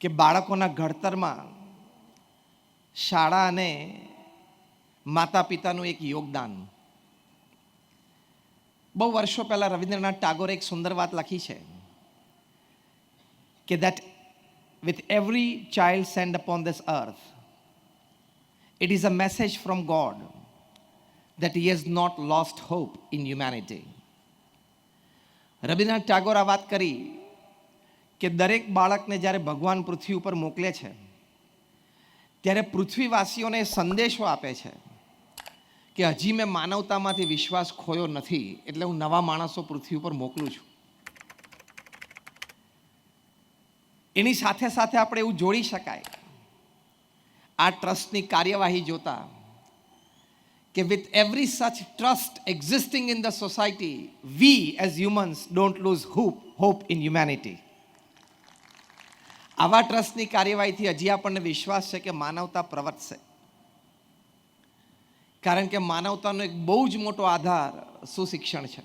કે બાળકોના ઘડતરમાં શાળા અને માતા પિતાનું એક યોગદાન. બહુ વર્ષો પહેલાં રવિન્દ્રનાથ ટાગોરે એક સુંદર વાત લખી છે કે that with every child send upon this earth it is a message from God that he has not lost hope in humanity Rabindranath Tagore આ વાત કરી કે દરેક બાળકને જ્યારે ભગવાન પૃથ્વી ઉપર મોકલે છે, ત્યારે પૃથ્વીવાસીઓને સંદેશો આપે છે કે હજી મેં માનવતામાંથી વિશ્વાસ ખોયો નથી, એટલે હું નવા માણસો પૃથ્વી ઉપર મોકલું છું એની સાથે સાથે આપણે એવું જોડી શકાય, આ ટ્રસ્ટની કાર્યવાહી જોતા કે with every such trust existing in the society we as humans don't lose hope hope in humanity. આવા ટ્રસ્ટની કાર્યવાહીથી હજી આપણને વિશ્વાસ છે કે માનવતા પ્રવર્તશે. કારણ કે માનવતાનો એક બહુ જ મોટો આધાર સુશિક્ષણ છે.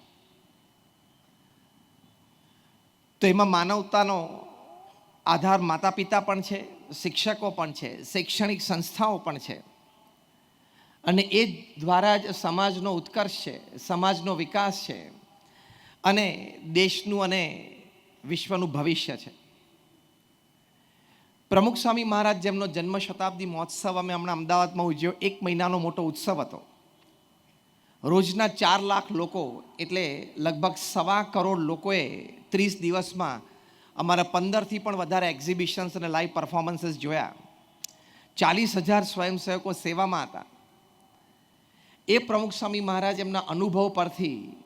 તો એમાં માનવતાનો આધાર માતા પિતા પણ છે, શિક્ષકો પણ છે, શૈક્ષણિક સંસ્થાઓ પણ છે. અને એ દ્વારા જ સમાજનો ઉત્કર્ષ છે, સમાજનો વિકાસ છે અને દેશનું અને વિશ્વનું ભવિષ્ય છે. પ્રમુખ સ્વામી મહારાજ જેમનો જન્મ શતાબ્દી મહોત્સવ અમે હમણાં અમદાવાદમાં ઉજવ્યો, એક મહિનાનો મોટો ઉત્સવ હતો. રોજના ચાર લાખ લોકો, એટલે લગભગ સવા કરોડ લોકોએ ત્રીસ દિવસમાં અમારા પંદરથી પણ વધારે એક્ઝિબિશન્સ અને લાઈવ પરફોર્મન્સીસ જોયા. ચાલીસ હજાર સ્વયંસેવકો સેવામાં હતા. એ પ્રમુખ સ્વામી મહારાજ એમના અનુભવ પરથી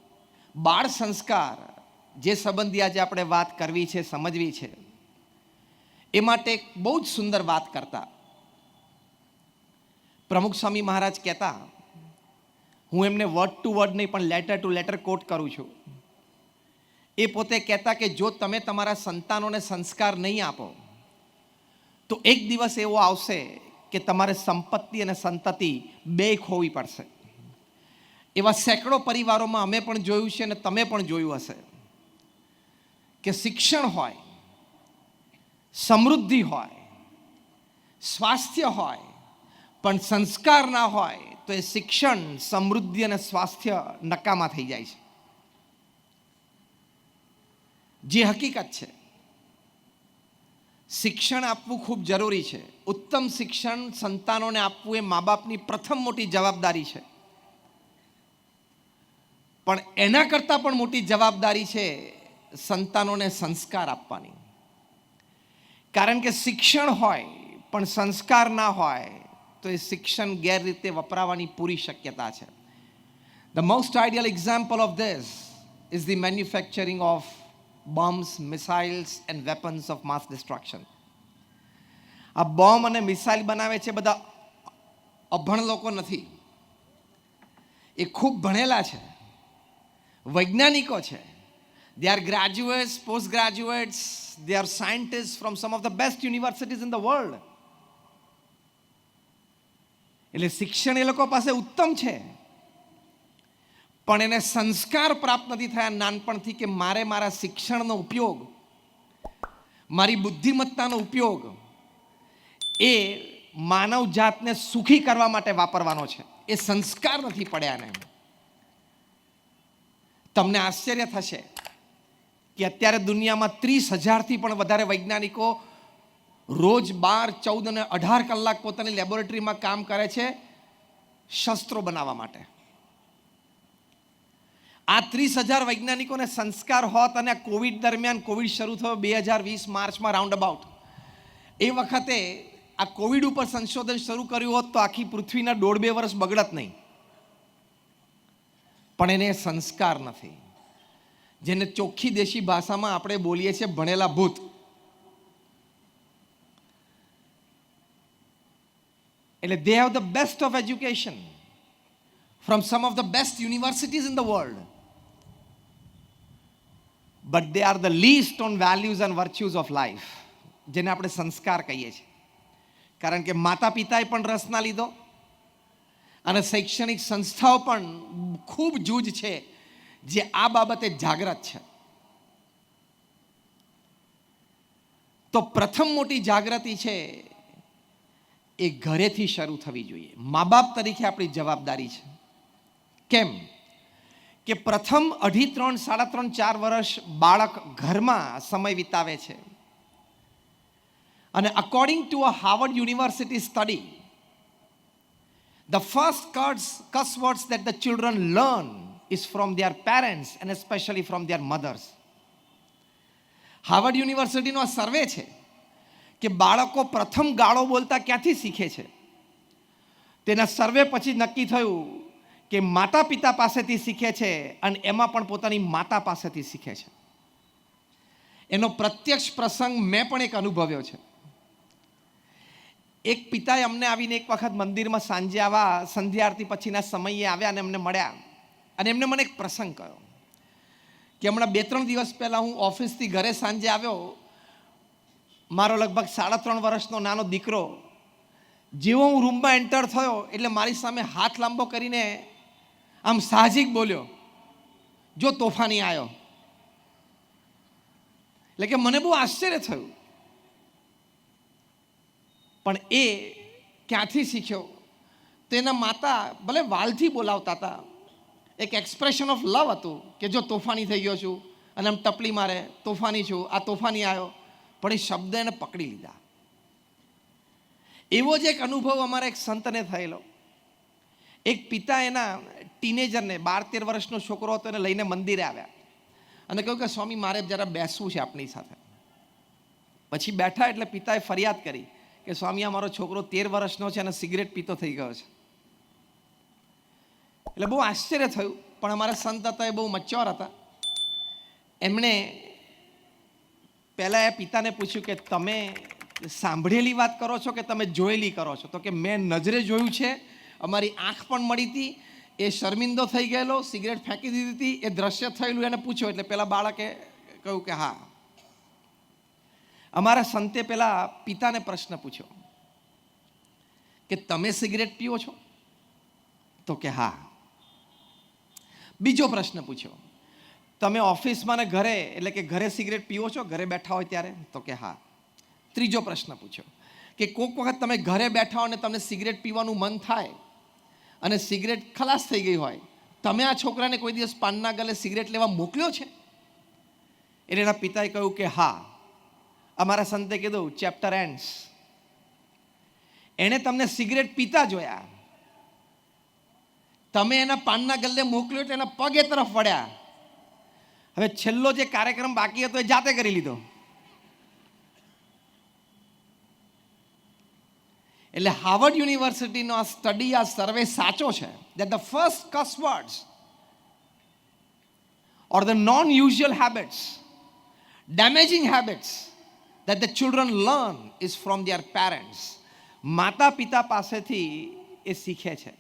બાળ સંસ્કાર જે સંબંધી આજે આપણે વાત કરવી છે, સમજવી છે. એ માટે બહુ જ સુંદર વાત કરતા. પ્રમુખ સ્વામી મહારાજ કહેતા, હું એમને વર્ડ ટુ વર્ડ નહીં, પણ લેટર ટુ લેટર કોટ કરું છું. એ પોતે કહેતા કે, જો તમે તમારા સંતાનોને સંસ્કાર નહીં આપો, તો એક દિવસ એવો આવશે કે તમારે સંપત્તિ અને સંતતિ બે ખોવી પડશે. એવા સેંકડો પરિવારોમાં અમે પણ જોયું છે અને તમે પણ જોયું હશે કે શિક્ષણ હોય સમૃદ્ધિ હોય, સ્વાસ્થ્ય હોય, પણ સંસ્કાર ના હોય, તો એ શિક્ષણ, સમૃદ્ધિ અને સ્વાસ્થ્ય નકામા થઈ જાય છે. જે હકીકત છે, શિક્ષણ આપવું ખૂબ જરૂરી છે. ઉત્તમ શિક્ષણ સંતાનોને આપવું એ મા બાપની પ્રથમ મોટી જવાબદારી છે. પણ એના કરતાં પણ મોટી જવાબદારી છે સંતાનોને સંસ્કાર આપવાની. કારણ કે શિક્ષણ હોય, પણ સંસ્કાર ના હોય, તો એ શિક્ષણ ગેરરીતે વપરાવાની પૂરી શક્યતા છે. The most ideal example of this is the manufacturing of bombs missiles and weapons of mass destruction આ બોમ્બ અને મિસાઇલ બનાવે છે બધા અભણ લોકો નથી. એ ખૂબ ભણેલા છે. વૈજ્ઞાનિકો છે. They are graduates, post they are scientists scientist from some of the best in the world એટલે શિક્ષણ એ લોકો પાસે ઉત્તમ છે. પણ એને સંસ્કાર પ્રાપ્ત નથી થયા નાનપણથી કે મારે મારા શિક્ષણનો ઉપયોગ મારી બુદ્ધિમત્તાનો ઉપયોગ એ માનવ જાતને સુખી કરવા માટે વાપરવાનો છે. એ સંસ્કાર નથી પડ્યા ને તમને આશ્ચર્ય થશે કે અત્યારે દુનિયામાં ત્રીસ હજારથી પણ વધારે વૈજ્ઞાનિકો રોજ બાર, ચૌદ અને અઢાર કલાક પોતાની લેબોરેટરીમાં કામ કરે છે શસ્ત્રો બનાવવા માટે. આ ત્રીસ હજાર વૈજ્ઞાનિકોને સંસ્કાર હોત અને કોવિડ દરમિયાન કોવિડ શરૂ થયો બે હજાર વીસ માર્ચમાં રાઉન્ડ અબાઉટ એ વખતે આ કોવિડ ઉપર સંશોધન શરૂ કર્યું હોત તો આખી પૃથ્વીના દોઢ બે વર્ષ બગડત નહીં. પણ એને સંસ્કાર નથી. જેને ચોખ્ખી દેશી ભાષામાં આપણે બોલીએ છીએ ભણેલા ભૂત. એટલે they have the best of education from some of the best universities in the world but they are the least on values and virtues of life જેને આપણે સંસ્કાર કહીએ છીએ. કારણ કે માતા પિતાએ પણ રસ ના લીધો અને શૈક્ષણિક સંસ્થાઓ પણ ખૂબ જૂજ છે. જે આ બાબતે જાગૃત છે. તો પ્રથમ મોટી જાગૃતિ છે એ ઘરેથી શરૂ થવી જોઈએ. મા બાપ તરીકે આપણી જવાબદારી છે. કેમ? કે પ્રથમ અઢી ત્રણ સાડા ત્રણ ચાર વર્ષ બાળક ઘરમાં સમય વિતાવે છે. અને according to a Harvard University study the first curse, cuss words that the children learn is from their parents and especially from their mothers. Harvard યુનિવર્સિટીનો આ સર્વે છે કે બાળકો પ્રથમ ગાળો બોલતા ક્યાંથી શીખે છે? તેના સર્વે પછી નક્કી થયું કે માતા પિતા પાસેથી શીખે છે અને એમાં પણ પોતાની માતા પાસેથી શીખે છે. એનો પ્રત્યક્ષ પ્રસંગ મેં પણ એક અનુભવ્યો છે. એક પિતાએ અમને આવીને એક વખત મંદિરમાં સાંજે આવા સંધ્યા આરતી પછીના સમયે આવ્યા અને અમને મળ્યા. અને એમને મને એક પ્રસંગ કહ્યો કે હમણાં બે ત્રણ દિવસ પહેલાં હું ઓફિસથી ઘરે સાંજે આવ્યો. મારો લગભગ સાડા ત્રણ વર્ષનો નાનો દીકરો, જેવો હું રૂમમાં એન્ટર થયો એટલે મારી સામે હાથ લાંબો કરીને આમ સાહજિક બોલ્યો, જો તોફાની આવ્યો એટલે કે મને બહુ આશ્ચર્ય થયું. પણ એ ક્યાંથી શીખ્યો? તેના માતા ભલે વાલથી બોલાવતા હતા એક એક્સપ્રેશન ઓફ લવ હતું કે જો તોફાની થઈ ગયો છું અને આમ ટપલી મારે, તોફાની છું, આ તોફાની આવ્યો. પણ એ શબ્દ એને પકડી લીધા. એવો જ એક અનુભવ અમારા એક સંતને થયેલો. એક પિતા એના ટીનેજરને બાર તેર વર્ષનો છોકરો હતો એને લઈને મંદિરે આવ્યા. અને કહ્યું કે, સ્વામી, મારે જરા બેસવું છે આપણી સાથે. પછી બેઠા એટલે પિતાએ ફરિયાદ કરી કે, સ્વામી, આ મારો છોકરો તેર વર્ષનો છે અને સિગરેટ પીતો થઈ ગયો છે. એટલે બહુ આશ્ચર્ય થયું. પણ અમારા સંત હતા એ બહુ મચ્યોર હતા. એમણે પહેલાં એ પિતાને પૂછ્યું કે તમે સાંભળેલી વાત કરો છો કે તમે જોયેલી કરો છો? તો કે મેં નજરે જોયું છે, અમારી આંખ પણ મળી હતી, એ શર્મિંદો થઈ ગયેલો, સિગરેટ ફેંકી દીધી હતી, એ દ્રશ્ય થયેલું એને પૂછ્યો. એટલે પેલા બાળકે કહ્યું કે હા. અમારા સંતે પેલા પિતાને પ્રશ્ન પૂછ્યો કે તમે સિગરેટ પીઓ છો? તો કે હા. બીજો પ્રશ્ન પૂછ્યો. તમે ઓફિસમાં ને ઘરે, એટલે કે ઘરે સિગરેટ પીવો છો, ઘરે બેઠા હોય ત્યારે? તો કે હા. ત્રીજો પ્રશ્ન પૂછ્યો. કે કોઈક વખત તમે ઘરે બેઠા હો અને તમને સિગરેટ પીવાનું મન થાય, અને સિગરેટ ખલાસ થઈ ગઈ હોય, તમે આ છોકરાને કોઈ દિવસ પાનના ગલે સિગરેટ લેવા મોકલ્યો છે? એટલે એના પિતાએ કહ્યું કે હા. અમારા સંતે કીધું ચેપ્ટર એન્ડ્સ એણે તમને સિગરેટ પીતા જોયા. તમે એના પાનના ગલ્લે મોકલ્યો એટલે એના પગ તરફ વળ્યા હવે છેલ્લો જે કાર્યક્રમ બાકી હતો એ જાતે કરી લીધો એટલે હાર્વર્ડ યુનિવર્સિટીનો આ સ્ટડી આ સર્વે સાચો છે that the first cuss words or the non-usual habits damaging habits that the children learn is from parents માતા પિતા પાસેથી એ શીખે છે